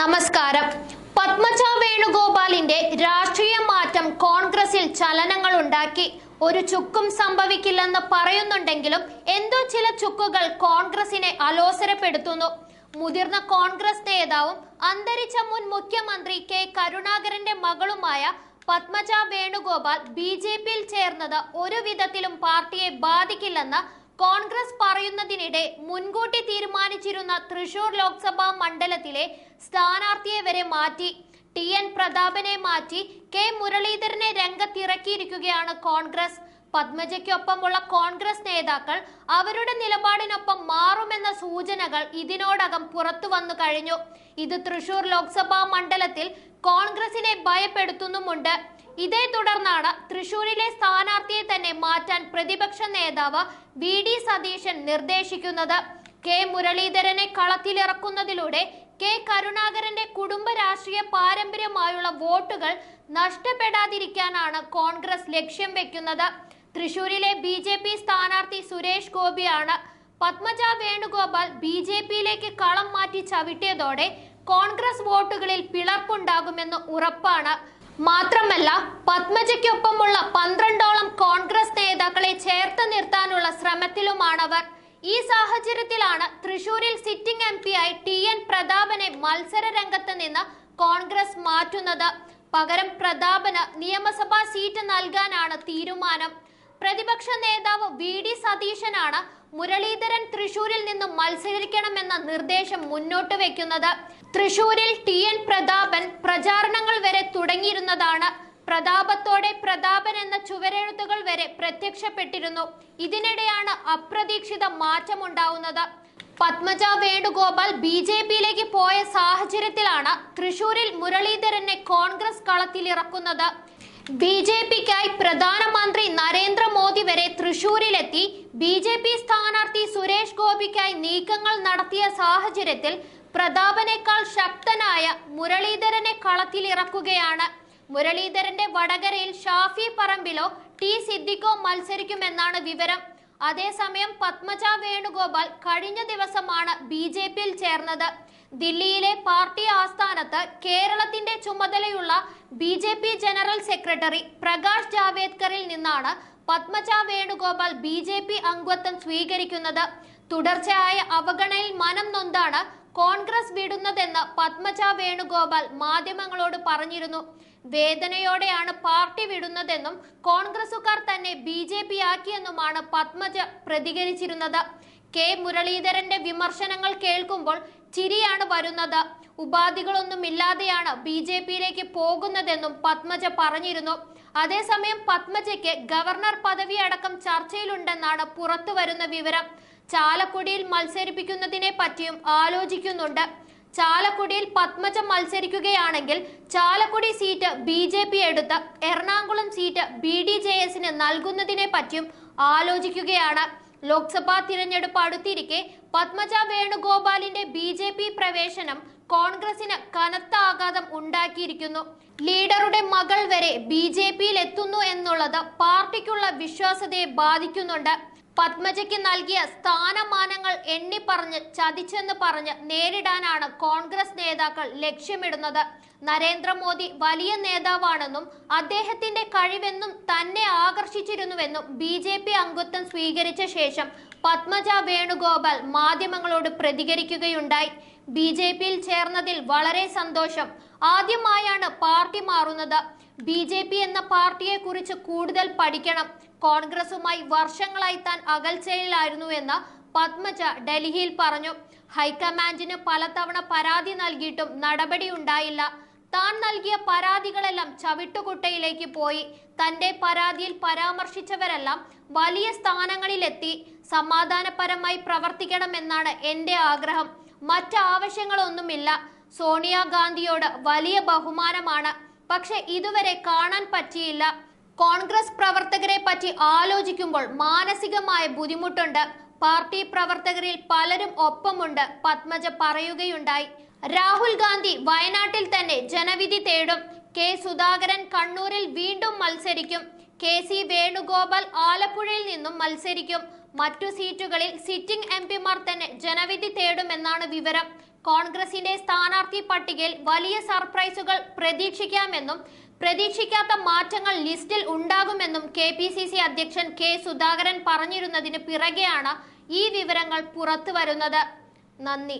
നമസ്കാരം. പത്മജ വേണുഗോപാലിന്റെ രാഷ്ട്രീയ മാറ്റം കോൺഗ്രസിൽ ചലനങ്ങൾ ഉണ്ടാക്കി. ഒരു ചുക്കും സംഭവിക്കില്ലെന്ന് പറയുന്നുണ്ടെങ്കിലും എന്തോ ചില ചുക്കുകൾ കോൺഗ്രസിനെ അലോസരപ്പെടുത്തുന്നു. മുതിർന്ന കോൺഗ്രസ് നേതാവും അന്തരിച്ച മുൻ മുഖ്യമന്ത്രി കെ കരുണാകരന്റെ മകളുമായ പത്മജ വേണുഗോപാൽ ബി ജെ പിയിൽ ചേർന്നത് ഒരു വിധത്തിലും പാർട്ടിയെ ബാധിക്കില്ലെന്ന് കോൺഗ്രസ് പറയുന്നതിനിടെ മുൻകൂട്ടി തീരുമാനിച്ചിരുന്ന തൃശൂർ ലോക്സഭാ മണ്ഡലത്തിലെ സ്ഥാനാർത്ഥിയെ വരെ മാറ്റി. ടി. എൻ. പ്രതാപനെ മാറ്റി കെ. മുരളീധരനെ രംഗത്തിറക്കിയിരിക്കുകയാണ് കോൺഗ്രസ്. പത്മജയ്ക്കൊപ്പമുള്ള കോൺഗ്രസ് നേതാക്കൾ അവരുടെ നിലപാടിനൊപ്പം മാറുമെന്ന സൂചനകൾ ഇതിനോടകം പുറത്തു വന്നു കഴിഞ്ഞു. ഇത് തൃശൂർ ലോക്സഭാ മണ്ഡലത്തിൽ കോൺഗ്രസിനെ ഭയപ്പെടുത്തുന്നുമുണ്ട്. ഇതേ തുടർന്നാണ് തൃശൂരിലെ സ്ഥാനാർത്ഥിയെ തന്നെ മാറ്റാൻ പ്രതിപക്ഷ നേതാവ് വി ഡി സതീശൻ നിർദ്ദേശിക്കുന്നത്. കെ മുരളീധരനെ കളത്തിലിറക്കുന്നതിലൂടെ കെ കരുണാകരന്റെ കുടുംബ രാഷ്ട്രീയ പാരമ്പര്യമായുള്ള വോട്ടുകൾ നഷ്ടപ്പെടാതിരിക്കാനാണ് കോൺഗ്രസ് ലക്ഷ്യം വെക്കുന്നത്. തൃശൂരിലെ ബി ജെ പി സ്ഥാനാർത്ഥി സുരേഷ് ഗോപിയാണ് പത്മജ വേണുഗോപാൽ ബി ജെ പിയിലേക്ക് കളം മാറ്റി ചവിട്ടിയതോടെ കോൺഗ്രസ് വോട്ടുകളിൽ പിളർപ്പുണ്ടാകുമെന്ന് ഉറപ്പാണ്. മാത്രമല്ല പത്മജയ്ക്കൊപ്പമുള്ള പന്ത്രണ്ടോളം കോൺഗ്രസ് നേതാക്കളെ ചേർത്ത് നിർത്താനുള്ള ശ്രമത്തിലുമാണവർ. ഈ സാഹചര്യത്തിലാണ് തൃശൂരിൽ സിറ്റിംഗ് എം ആയി ടി എൻ പ്രതാപനെ മത്സര രംഗത്ത് നിന്ന് കോൺഗ്രസ് മാറ്റുന്നത്. പകരം പ്രതാപന് നിയമസഭാ സീറ്റ് നൽകാനാണ് തീരുമാനം. പ്രതിപക്ഷ നേതാവ് വി ഡി സതീശനാണ് മുരളീധരൻ തൃശൂരിൽ നിന്നും മത്സരിക്കണമെന്ന നിർദ്ദേശം മുന്നോട്ട് വെക്കുന്നത് തൃശൂരിൽ ടി എൻ പ്രതാപൻ പ്രചാരണങ്ങൾ വരെ തുടങ്ങിയിരുന്നതാണ്. പ്രതാപത്തോടെ പ്രതാപൻ എന്ന ചുവരെഴുത്തുകൾ വരെ പ്രത്യക്ഷപ്പെട്ടിരുന്നു. ഇതിനിടെയാണ് അപ്രതീക്ഷിത മാറ്റമുണ്ടാവുന്നത്. പത്മജ വേണുഗോപാൽ ബി ജെ പിയിലേക്ക് പോയ സാഹചര്യത്തിലാണ് തൃശൂരിൽ മുരളീധരനെ കോൺഗ്രസ് കളത്തിലിറക്കുന്നത്. ബി ജെ പിക്കായി പ്രധാനമന്ത്രി നരേന്ദ്രമോദി വരെ തൃശൂരിലെത്തി. ബി ജെ പി സ്ഥാനാർത്ഥി സുരേഷ് ഗോപിക്കായി നീക്കങ്ങൾ നടത്തിയ സാഹചര്യത്തിൽ പ്രതാപനേക്കാൾ ശക്തനായ മുരളീധരനെ കളത്തിലിറക്കുകയാണ് മുരളീധരന്റെ വടകരയിൽ ഷാഫി പറമ്പിലോ ടി സിദ്ദിഖോ മത്സരിക്കുമെന്നാണ് വിവരം. അതേസമയം പത്മജ വേണുഗോപാൽ കഴിഞ്ഞ ദിവസമാണ് ബി ജെ പിയിൽ ചേർന്നത്. ദില്ലിയിലെ പാർട്ടി ആസ്ഥാനത്ത് കേരളത്തിന്റെ ചുമതലയുള്ള B J P general secretary Prakash ജാവേദ്കറിൽ നിന്നാണ് Padmaja Venugopal B J P അംഗത്വം സ്വീകരിക്കുന്നത്. തുടർച്ചയായ അവഗണനയിൽ മനം നൊന്താണ് കോൺഗ്രസ് വിടുന്നതെന്ന് പത്മജ വേണുഗോപാൽ മാധ്യമങ്ങളോട് പറഞ്ഞിരുന്നു. വേദനയോടെയാണ് പാർട്ടി വിടുന്നതെന്നും കോൺഗ്രസുകാർ തന്നെ ബി ജെ പി ആക്കിയെന്നുമാണ് പത്മജ പ്രതികരിച്ചിരുന്നത്. കെ. മുരളീധരന്റെ വിമർശനങ്ങൾ കേൾക്കുമ്പോൾ ചിരിയാണ് വരുന്നത്. ഉപാധികളൊന്നുമില്ലാതെയാണ് ബി ജെ പിയിലേക്ക് പോകുന്നതെന്നും പത്മജ പറഞ്ഞിരുന്നു. അതേസമയം പത്മജയ്ക്ക് ഗവർണർ പദവി അടക്കം ചർച്ചയിലുണ്ടെന്നാണ് പുറത്തുവരുന്ന വിവരം. ചാലക്കുടിയിൽ മത്സരിപ്പിക്കുന്നതിനെ പറ്റിയും ആലോചിക്കുന്നുണ്ട്. ചാലക്കുടിയിൽ Padmaja മത്സരിക്കുകയാണെങ്കിൽ Chalakudy seat B J P എടുത്ത് Ernakulam seat B D J എസിന് നൽകുന്നതിനെ പറ്റിയും ആലോചിക്കുകയാണ്. ലോക്സഭാ തിരഞ്ഞെടുപ്പ് അടുത്തിരിക്കെ പത്മജ വേണുഗോപാലിന്റെ ബി ജെ പി പ്രവേശനം കോൺഗ്രസിന് കനത്ത ആഘാതം ഉണ്ടാക്കിയിരിക്കുന്നു. ലീഡറുടെ മകൾ വരെ ബി ജെ പിയിൽ എത്തുന്നു എന്നുള്ളത് പാർട്ടിക്കുള്ള വിശ്വാസതയെ ബാധിക്കുന്നുണ്ട്. പത്മജയ്ക്ക് നൽകിയ സ്ഥാനമാനങ്ങൾ എണ്ണിപ്പറഞ്ഞ് ചതിച്ചെന്ന് പറഞ്ഞ് നേരിടാനാണ് കോൺഗ്രസ് നേതാക്കൾ ലക്ഷ്യമിടുന്നത്. നരേന്ദ്രമോദി വലിയ നേതാവാണെന്നും അദ്ദേഹത്തിന്റെ കഴിവെന്നും തന്നെ ആകർഷിച്ചിരുന്നുവെന്നും ബി ജെ പി അംഗത്വം സ്വീകരിച്ച ശേഷം പത്മജ വേണുഗോപാൽ മാധ്യമങ്ങളോട് പ്രതികരിക്കുകയുണ്ടായി. ബി ജെ പിയിൽ ചേർന്നതിൽ വളരെ സന്തോഷം. ആദ്യമായാണ് പാർട്ടി മാറുന്നത്. ബി ജെ പി എന്ന പാർട്ടിയെ കുറിച്ച് കൂടുതൽ പഠിക്കണം. കോൺഗ്രസുമായി വർഷങ്ങളായി താൻ അകൽച്ചയിലായിരുന്നു എന്ന് പത്മജ ഡൽഹിയിൽ പറഞ്ഞു. ഹൈക്കമാൻഡിന് പലതവണ പരാതി നൽകിയിട്ടും നടപടി ഉണ്ടായില്ല. താൻ നൽകിയ പരാതികളെല്ലാം ചവിട്ടുകുട്ടയിലേക്ക് പോയി. തന്റെ പരാതിയിൽ പരാമർശിച്ചവരെല്ലാം വലിയ സ്ഥാനങ്ങളിലെത്തി. സമാധാനപരമായി പ്രവർത്തിക്കണമെന്നാണ് എന്റെ ആഗ്രഹം. മറ്റ് ആവശ്യങ്ങളൊന്നുമില്ല സോണിയാഗാന്ധിയോട് വലിയ ബഹുമാനമാണ്. പക്ഷെ ഇതുവരെ കാണാൻ പറ്റിയില്ല. കോൺഗ്രസ് പ്രവർത്തകരെ പറ്റി ആലോചിക്കുമ്പോൾ മാനസികമായ ബുദ്ധിമുട്ടുണ്ട്. പാർട്ടി പ്രവർത്തകരിൽ പലരും ഒപ്പമുണ്ട് പത്മജ പറയുകയുണ്ടായി. രാഹുൽ ഗാന്ധി വയനാട്ടിൽ തന്നെ ജനവിധി തേടും. കെ സുധാകരൻ കണ്ണൂരിൽ വീണ്ടും മത്സരിക്കും. കെ സി വേണുഗോപാൽ ആലപ്പുഴയിൽ നിന്നും മത്സരിക്കും. മറ്റു സീറ്റുകളിൽ സിറ്റിംഗ് എം പിമാർ തന്നെ ജനവിധി തേടുമെന്നാണ് വിവരം. കോൺഗ്രസിന്റെ സ്ഥാനാർത്ഥി പട്ടികയിൽ വലിയ സർപ്രൈസുകൾ പ്രതീക്ഷിക്കാമെന്നും പ്രതീക്ഷിക്കാത്ത മാറ്റങ്ങൾ ലിസ്റ്റിൽ ഉണ്ടാകുമെന്നും കെ പി സി സി അധ്യക്ഷൻ കെ സുധാകരൻ പറഞ്ഞിരുന്നതിന് പിറകെയാണ് ഈ വിവരങ്ങൾ പുറത്തു വരുന്നത് നന്ദി.